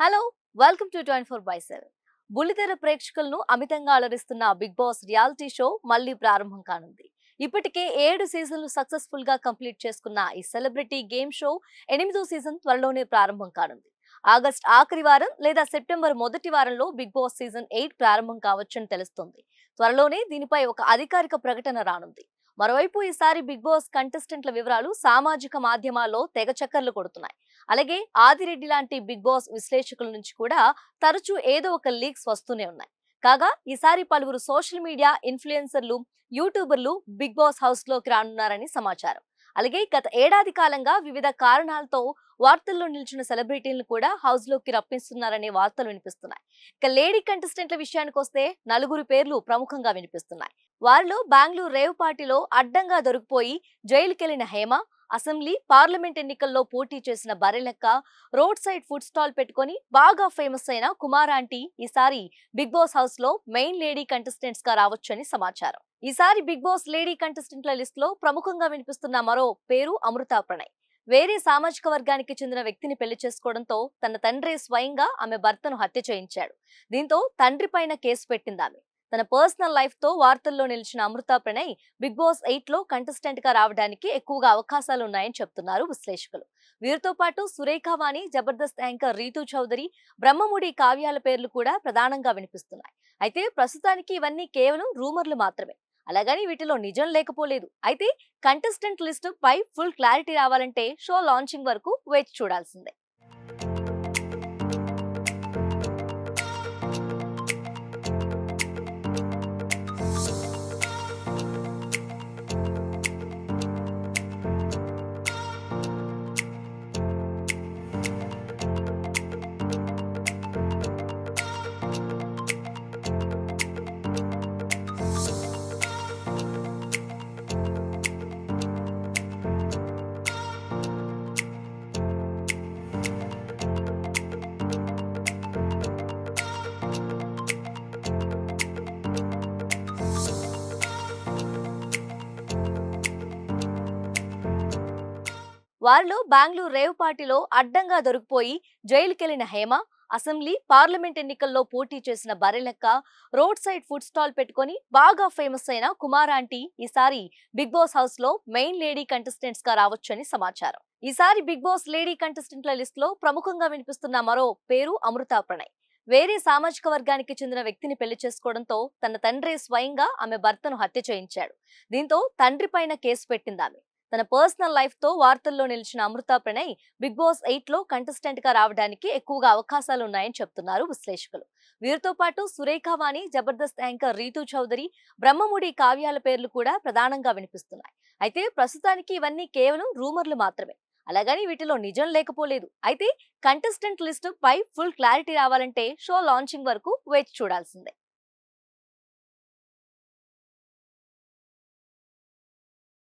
Hello welcome to twenty four by seven. బుల్లితెర ప్రేక్షకులను అమితంగా అలరిస్తున్న బిగ్ బాస్ రియాలిటీ షో మళ్ళీ ప్రారంభం కానుంది. ఇప్పటికే ఏడు సీజన్లు సక్సెస్ఫుల్గా కంప్లీట్ చేసుకున్న ఈ సెలబ్రిటీ గేమ్ షో ఎనిమిదో సీజన్ త్వరలోనే ప్రారంభం కానుంది. ఆగస్ట్ ఆఖరి వారం లేదా సెప్టెంబర్ మొదటి వారంలో బిగ్ బాస్ సీజన్ ఎయిట్ ప్రారంభం కావచ్చని తెలుస్తోంది. త్వరలోనే దీనిపై ఒక అధికారిక ప్రకటన రానుంది. మరోవైపు ఈసారి బిగ్ బాస్ కంటెస్టెంట్ల వివరాలు సామాజిక మాధ్యమాల్లో తెగ చక్కర్లు కొడుతున్నాయి. అలాగే ఆదిరెడ్డి లాంటి బిగ్ బాస్ విశ్లేషకుల నుంచి కూడా తరచూ ఏదో ఒక లీక్స్ వస్తూనే ఉన్నాయి. కాగా ఈసారి పలువురు సోషల్ మీడియా ఇన్ఫ్లుయెన్సర్లు యూట్యూబర్లు బిగ్ బాస్ హౌస్లోకి రానున్నారని సమాచారం. అలాగే గత ఏడాది కాలంగా వివిధ కారణాలతో వార్తల్లో నిలిచిన సెలబ్రిటీలను కూడా హౌస్లోకి రప్పిస్తున్నారనే వార్తలు వినిపిస్తున్నాయి. ఇక లేడీ కంటెస్టెంట్ల విషయానికి వస్తే నలుగురు పేర్లు ప్రముఖంగా వినిపిస్తున్నాయి. వారిలో బెంగళూరు రేవ్ పార్టీలో అడ్డంగా దొరికిపోయి జైలుకెళ్ళిన హేమ అసెంబ్లీ పార్లమెంట్ ఎన్నికల్లో పోటీ చేసిన Barrelakka road side food stall పెట్టుకొని బాగా ఫేమస్ అయిన కుమార్ ఆంటీ ఈసారి బిగ్ బాస్ హౌస్లో మెయిన్ లేడీ కంటెస్టెంట్స్గా రావచ్చని సమాచారం. ఈసారి బిగ్ బాస్ లేడీ కంటెస్టెంట్ల లిస్ట్లో ప్రముఖంగా వినిపిస్తున్న మరో పేరు అమృత ప్రణయ్. వేరే సామాజిక వర్గానికి చెందిన వ్యక్తిని పెళ్ళి చేసుకోవడంతో తన తండ్రి స్వయంగా ఆమె భర్తను హత్య చేయించాడు. దీంతో తండ్రి పైన కేసు పెట్టింది ఆమె తన పర్సనల్ లైఫ్తో వార్తల్లో నిలిచిన అమృత ప్రణయ్ బిగ్ బాస్ ఎయిట్లో కంటెస్టెంట్గా రావడానికి ఎక్కువగా అవకాశాలు ఉన్నాయని చెప్తున్నారు విశ్లేషకులు. వీరితో పాటు సురేఖ వాణి జబర్దస్త్ యాంకర్ రీతూ చౌదరి బ్రహ్మముడి కావ్యాల పేర్లు కూడా ప్రధానంగా వినిపిస్తున్నాయి. అయితే ప్రస్తుతానికి ఇవన్నీ కేవలం రూమర్లు మాత్రమే. అలాగని వీటిలో నిజం లేకపోలేదు. అయితే కంటెస్టెంట్ లిస్టు పై ఫుల్ క్లారిటీ రావాలంటే షో లాంచింగ్ వరకు వేచి చూడాల్సిందే. వారిలో బెంగళూరు రేవ్ పార్టీలో అడ్డంగా దొరికిపోయి జైలుకెళ్ళిన హేమ అసెంబ్లీ పార్లమెంట్ ఎన్నికల్లో పోటీ చేసిన Barrelakka road side food stall పెట్టుకొని బాగా ఫేమస్ అయిన కుమార్ ఆంటీ ఈసారి బిగ్ బాస్ హౌస్లో మెయిన్ లేడీ కంటెస్టెంట్స్గా రావచ్చని సమాచారం. ఈసారి బిగ్ బాస్ లేడీ కంటెస్టెంట్ల లిస్ట్లో ప్రముఖంగా వినిపిస్తున్న మరో పేరు అమృత ప్రణయ్. వేరే సామాజిక వర్గానికి చెందిన వ్యక్తిని పెళ్ళి చేసుకోవడంతో తన తండ్రి స్వయంగా ఆమె భర్తను హత్య చేయించాడు. దీంతో తండ్రి పైన కేసు పెట్టింది ఆమె తన పర్సనల్ లైఫ్తో వార్తల్లో నిలిచిన అమృత ప్రణయ్ బిగ్ బాస్ ఎయిట్లో కంటెస్టెంట్గా రావడానికి ఎక్కువగా అవకాశాలు ఉన్నాయని చెప్తున్నారు విశ్లేషకులు. వీరితో పాటు సురేఖ వాణి జబర్దస్త్ యాంకర్ రీతూ చౌదరి బ్రహ్మముడి కావ్యాల పేర్లు కూడా ప్రధానంగా వినిపిస్తున్నాయి. అయితే ప్రస్తుతానికి ఇవన్నీ కేవలం రూమర్లు మాత్రమే. అలాగని వీటిలో నిజం లేకపోలేదు. అయితే కంటెస్టెంట్ లిస్టు పై ఫుల్ క్లారిటీ రావాలంటే షో లాంచింగ్ వరకు వేచి చూడాల్సిందే.